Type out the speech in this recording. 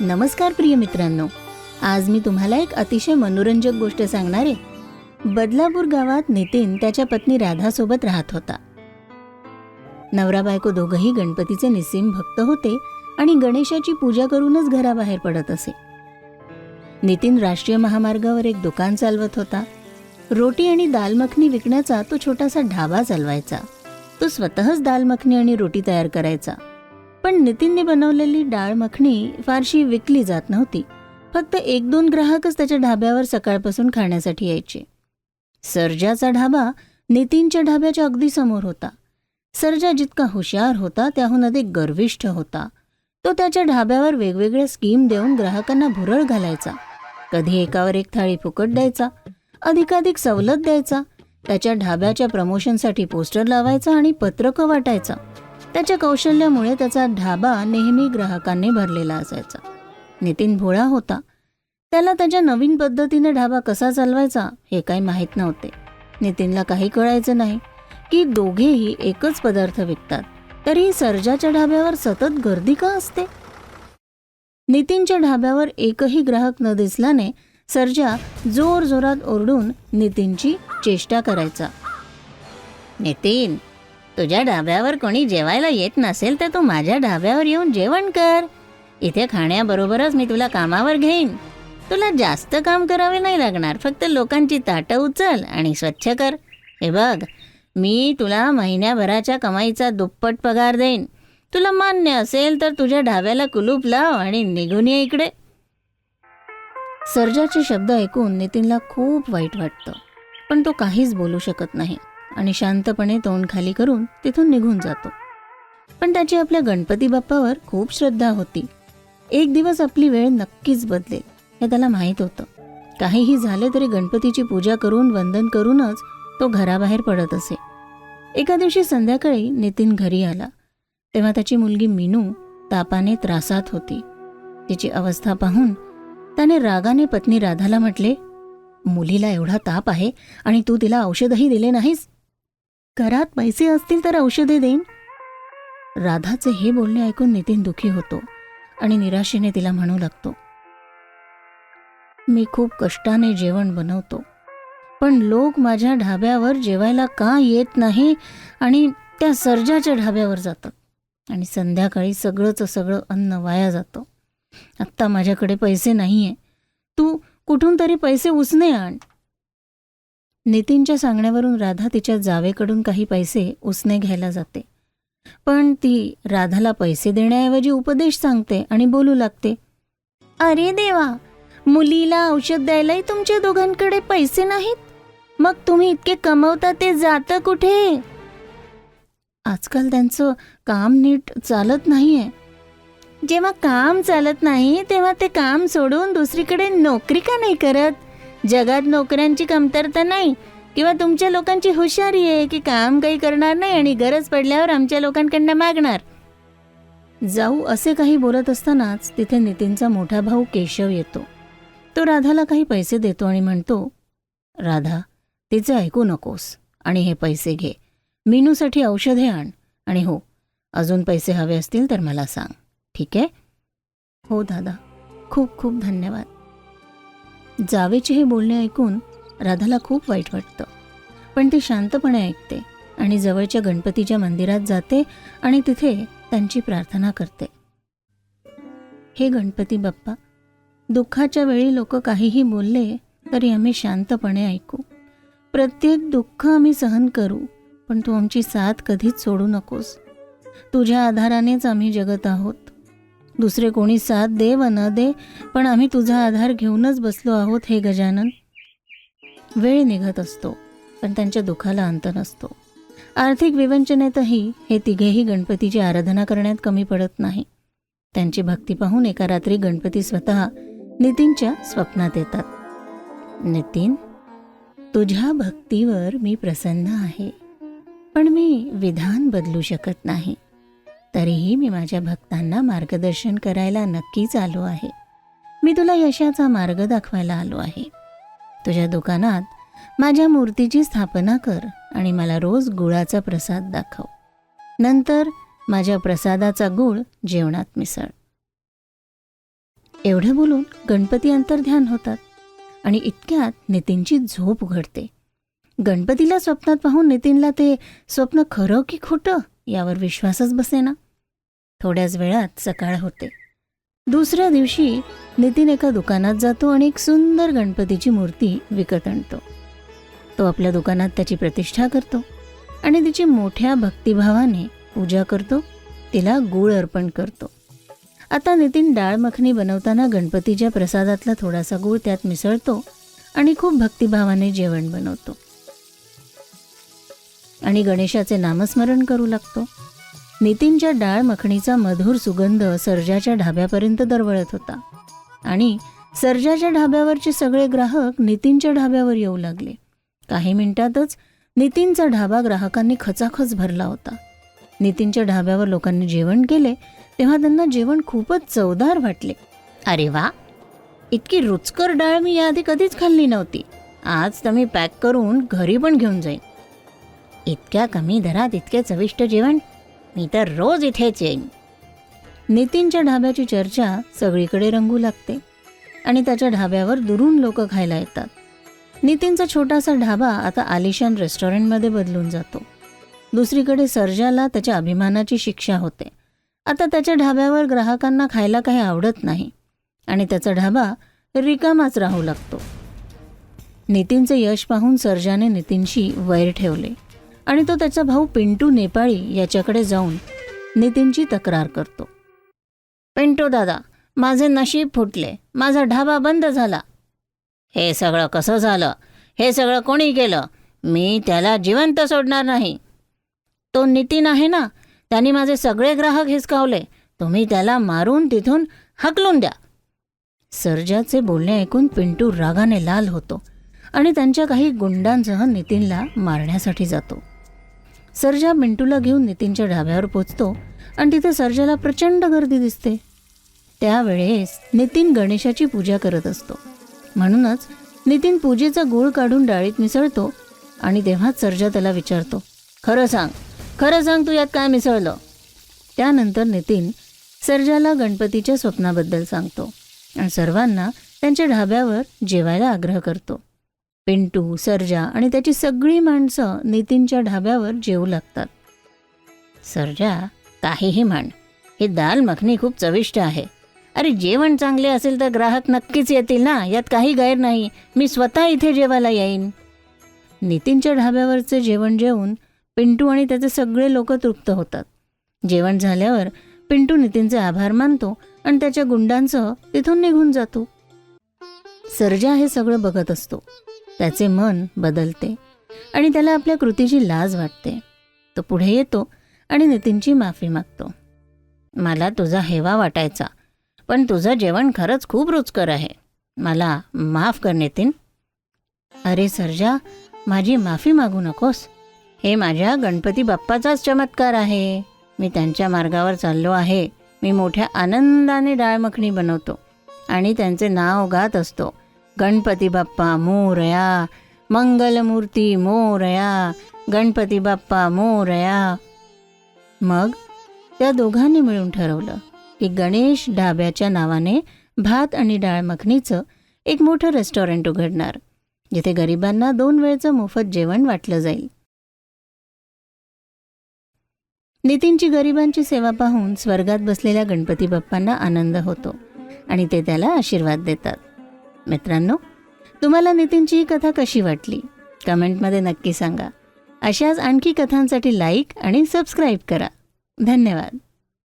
नमस्कार प्रिय मित्रांनो. आज मी तुम्हाला एक अतिशय मनोरंजक गोष्ट सांगणार आहे. बदलापूर गावात नितीन त्याच्या पत्नी राधासोबत राहत होता. नवरा बायको दोघंही गणपतीचे निसीम भक्त होते आणि गणेशाची पूजा करूनच घराबाहेर पडत असे. नितीन राष्ट्रीय महामार्गावर एक दुकान चालवत होता. रोटी आणि दाल मखनी विकण्याचा तो छोटासा ढाबा चालवायचा. तो स्वतःच दाल मखनी आणि रोटी तयार करायचा. पण नितीनने बनवलेली डाळ मखणी फारशी विकली जात नव्हती. फक्त एक दोन ग्राहकच त्याच्या ढाब्यावर सकाळपासून खाण्यासाठी यायचे. सर्जाचा ढाबा नितीनच्या ढाब्याच्या अगदी समोर होता. सर्जा जितका हुशार होता त्याहून अधिक गर्विष्ठ होता. तो त्याच्या ढाब्यावर वेगवेगळ्या स्कीम देऊन ग्राहकांना भुरळ घालायचा. कधी एकावर एक थाळी फुकट द्यायचा अधिकाधिक सवलत द्यायचा त्याच्या ढाब्याच्या प्रमोशनसाठी पोस्टर लावायचा आणि पत्रकं वाटायचा. त्याच्या कौशल्यामुळे त्याचा ढाबा नेहमी ग्राहकांनी भरलेला असायचा. नितीन भोळा होता. त्याला त्याच्या नवीन पद्धतीने ढाबा कसा चालवायचा हे काही माहीत नव्हते. नितीनला काही कळायचं नाही की दोघेही एकच पदार्थ विकतात. तरी सर्जाच्या ढाब्यावर सतत गर्दी का असते? नितीनच्या ढाब्यावर एकही ग्राहक न दिसल्याने सर्जा जोर जोरात ओरडून नितीनची चेष्टा करायचा. नितीन! तुझ्या ढाब्यावर कोणी जेवायला येत नसेल तर तू माझ्या ढाब्यावर येऊन जेवण कर. इथे खाण्याबरोबरच मी तुला कामावर घेईन. तुला जास्त काम करावे नाही लागणार. फक्त लोकांची ताटं उचल आणि स्वच्छ कर. हे बघ मी तुला महिन्याभराच्या कमाईचा दुप्पट पगार देईन. तुला मान्य असेल तर तुझ्या ढाब्याला कुलूप लाव आणि निघून ये इकडे. सर्जाचे शब्द ऐकून नितीनला खूप वाईट वाटतं. पण तो काहीच बोलू शकत नाही. आणि शांतपणे तोंड खाली करून तिथून निघून जातो. पण त्याची आपल्या गणपती बाप्पावर खूप श्रद्धा होती. एक दिवस आपली वेळ नक्कीच बदलेल हे त्याला माहीत होतं. काहीही झाले तरी गणपतीची पूजा करून वंदन करूनच तो घराबाहेर पडत असे. एका दिवशी संध्याकाळी नितीन घरी आला. तेव्हा त्याची मुलगी मीनू तापाने त्रासात होती. तिची अवस्था पाहून त्याने रागाने पत्नी राधाला म्हटले मुलीला एवढा ताप आहे आणि तू तिला औषधही दिले नाहीस? घरात पैसे असतील तर औषधे देईन. राधाचे हे बोलणे ऐकून नितीन दुखी होतो आणि निराशेने तिला म्हणू लागतो. मी खूप कष्टाने जेवण बनवतो पण लोक माझ्या ढाब्यावर जेवायला का येत नाही आणि त्या सर्जाच्या ढाब्यावर जातात आणि संध्याकाळी सगळंच सगळं अन्न वाया जातं. आत्ता माझ्याकडे पैसे नाही आहे तू कुठून तरी पैसे उसने आण. नितीनच्या सांगण्यावरून राधा तिच्या जावेकडून काही पैसे उसने घ्यायला जाते. पण ती राधाला पैसे देण्याऐवजी उपदेश सांगते आणि बोलू लागते अरे देवा मुलीला औषध द्यायलाही तुमच्या दोघांकडे पैसे नाहीत? मग तुम्ही इतके कमवता ते जातं कुठे? आजकाल त्यांचं काम नीट चालत नाहीये. जेव्हा काम चालत नाही तेव्हा ते काम सोडून दुसरीकडे नोकरी का नाही करत? जगात नोकऱ्यांची कमतरता नाही किंवा तुमच्या लोकांची हुशारी आहे की काम काही करणार नाही आणि गरज पडल्यावर आमच्या लोकांकडनं मागणार. जाऊ असे काही बोलत असतानाच तिथे नितीनचा मोठा भाऊ केशव येतो. तो राधाला काही पैसे देतो आणि म्हणतो राधा तिचे ऐकू नकोस आणि हे पैसे घे. मीनूसाठी औषधे आण आणि हो अजून पैसे हवे असतील तर मला सांग. ठीक आहे? हो दादा. खूप खूप धन्यवाद. जावेचे हे बोलणे ऐकून राधाला खूप वाईट वाटतं. पण ती शांतपणे ऐकते आणि जवळच्या गणपतीच्या मंदिरात जाते आणि तिथे त्यांची प्रार्थना करते. हे गणपती बाप्पा दुःखाच्या वेळी लोक काहीही बोलले तरी आम्ही शांतपणे ऐकू. प्रत्येक दुःख आम्ही सहन करू पण तू आमची साथ कधीच सोडू नकोस. तुझ्या आधारानेच आम्ही जगत आहोत. दुसरे कोणी साथ दे व न दे पण आम्ही तुझा आधार घेऊनच बसलो आहोत हे गजानन. वेळ निघत असतो पण त्यांच्या दुःखाला अंत नसतो. आर्थिक विवंचनेतही हे तिघेही गणपतीची आराधना करण्यात कमी पडत नाही. त्यांची भक्ती पाहून एका रात्री गणपती स्वतः नितीनच्या स्वप्नात येतात. नितीन तुझ्या भक्तीवर मी प्रसन्न आहे पण मी विधान बदलू शकत नाही. तरीही मी माझ्या भक्तांना मार्गदर्शन करायला नक्कीच आलो आहे. मी तुला यशाचा मार्ग दाखवायला आलो आहे. तुझ्या दुकानात माझ्या मूर्तीची स्थापना कर आणि मला रोज गुळाचा प्रसाद दाखव. नंतर माझ्या प्रसादाचा गुळ जेवणात मिसळ. एवढं बोलून गणपती अंतर्ध्यान होतात आणि इतक्यात नितीनची झोप उघडते. गणपतीला स्वप्नात पाहून नितीनला ते स्वप्न खरं की खोटं यावर विश्वासच बसेना. थोड्याच वेळात सकाळ होते. दुसऱ्या दिवशी नितीन एका दुकानात जातो आणि एक सुंदर गणपतीची मूर्ती विकत आणतो. तो आपल्या दुकानात त्याची प्रतिष्ठा करतो आणि तिची मोठ्या भक्तिभावाने पूजा करतो तिला गूळ अर्पण करतो. आता नितीन डाळ मखनी बनवताना गणपतीच्या प्रसादातला थोडासा गूळ त्यात मिसळतो आणि खूप भक्तिभावाने जेवण बनवतो. आणि गणेशाचे नामस्मरण करू लागतो. नितीनच्या डाळ मखणीचा मधुर सुगंध सर्जाच्या ढाब्यापर्यंत दरवळत होता. आणि सर्जाच्या ढाब्यावरचे सगळे ग्राहक नितीनच्या ढाब्यावर येऊ लागले. काही मिनिटातच नितीनचा ढाबा ग्राहकांनी खचाखच भरला होता. नितीनच्या ढाब्यावर लोकांनी जेवण केले तेव्हा त्यांना जेवण खूपच चवदार वाटले. अरे वा! इतकी रुचकर डाळ मी याआधी कधीच खाल्ली नव्हती. आज तर मी पॅक करून घरी पण घेऊन जाईन. इतक्या कमी दरात इतके चविष्ट जेवण मी तर रोज इथेच येईन. नितीनच्या ढाब्याची चर्चा सगळीकडे रंगू लागते आणि त्याच्या ढाब्यावर दुरून लोक खायला येतात. नितीनचा छोटासा ढाबा आता आलिशान रेस्टॉरंटमध्ये बदलून जातो. दुसरीकडे सर्जाला त्याच्या अभिमानाची शिक्षा होते. आता त्याच्या ढाब्यावर ग्राहकांना खायला काही आवडत नाही आणि त्याचा ढाबा रिकामाच राहू लागतो. नितीनचे यश पाहून सर्जाने नितीनशी वैर ठेवले. आणि तो त्याचा भाऊ पिंटू नेपाळी याच्याकडे जाऊन नितीनची तक्रार करतो. पिंटू दादा माझे नशीब फुटले. माझा ढाबा बंद झाला. हे सगळं कसं झालं? हे सगळं कोणी केलं? मी त्याला जिवंत सोडणार नाही. तो नितीन आहे ना? त्यांनी माझे सगळे ग्राहक हिसकावले. तुम्ही त्याला मारून तिथून हकलून द्या. सर्जाचे बोलणे ऐकून पिंटू रागाने लाल होतो आणि त्यांच्या काही गुंडांसह नितीनला मारण्यासाठी जातो. सर्जा मिंटूला घेऊन नितीनच्या ढाब्यावर पोचतो आणि तिथे सर्जाला प्रचंड गर्दी दिसते. त्यावेळेस नितीन गणेशाची पूजा करत असतो. म्हणूनच नितीन पूजेचा गूळ काढून डाळीत मिसळतो आणि तेव्हाच सर्जा त्याला विचारतो खरं सांग खरं सांग तू यात काय मिसळलं? त्यानंतर नितीन सर्जाला गणपतीच्या स्वप्नाबद्दल सांगतो आणि सर्वांना त्यांच्या ढाब्यावर जेवायला आग्रह करतो. पिंटू सर्जा आणि त्याची सगळी माणसं नितीनच्या ढाब्यावर जेवू लागतात. सर्जा काहीही म्हण. ही दाल मखनी खूप चविष्ट आहे. अरे जेवण चांगले असेल तर ग्राहक नक्कीच येतील ना? यात काही गैर नाही. मी स्वतः इथे जेवायला येईन. नितीनच्या ढाब्यावरचे जेवण जेवून पिंटू आणि त्याचे सगळे लोक तृप्त होतात. जेवण झाल्यावर पिंटू नितीनचे आभार मानतो आणि त्याच्या गुंडांसह तिथून निघून जातो. सर्जा हे सगळं बघत असतो. त्याचे मन बदलते आणि त्याला आपल्या कृतीची लाज वाटते. तो पुढे येतो आणि नितीनची माफी मागतो. मला तुझा हेवा वाटायचा पण तुझं जेवण खरंच खूप रुचकर आहे. मला माफ कर नितीन. अरे सर्जा माझी माफी मागू नकोस. हे माझ्या गणपती बाप्पाचाच चमत्कार आहे. मी त्यांच्या मार्गावर चाललो आहे. मी मोठ्या आनंदाने डाळ मखणी बनवतो आणि त्यांचे नाव गात असतो. गणपती बाप्पा मोरया. मंगलमूर्ती मोरया. गणपती बाप्पा मोरया. मग त्या दोघांनी मिळून ठरवलं की गणेश ढाब्याच्या नावाने भात आणि डाळ मखनीचं एक मोठं रेस्टॉरंट उघडणार जिथे गरिबांना दोन वेळचं मोफत जेवण वाटलं जाईल. नितीनची गरिबांची सेवा पाहून स्वर्गात बसलेल्या गणपती बाप्पांना आनंद होतो आणि ते त्याला आशीर्वाद देतात. मित्रांनो तुम्हाला नितीनची ही कथा कशी वाटली? कमेंटमध्ये नक्की सांगा. अशाच आणखी कथांसाठी लाईक आणि सबस्क्राईब करा. धन्यवाद.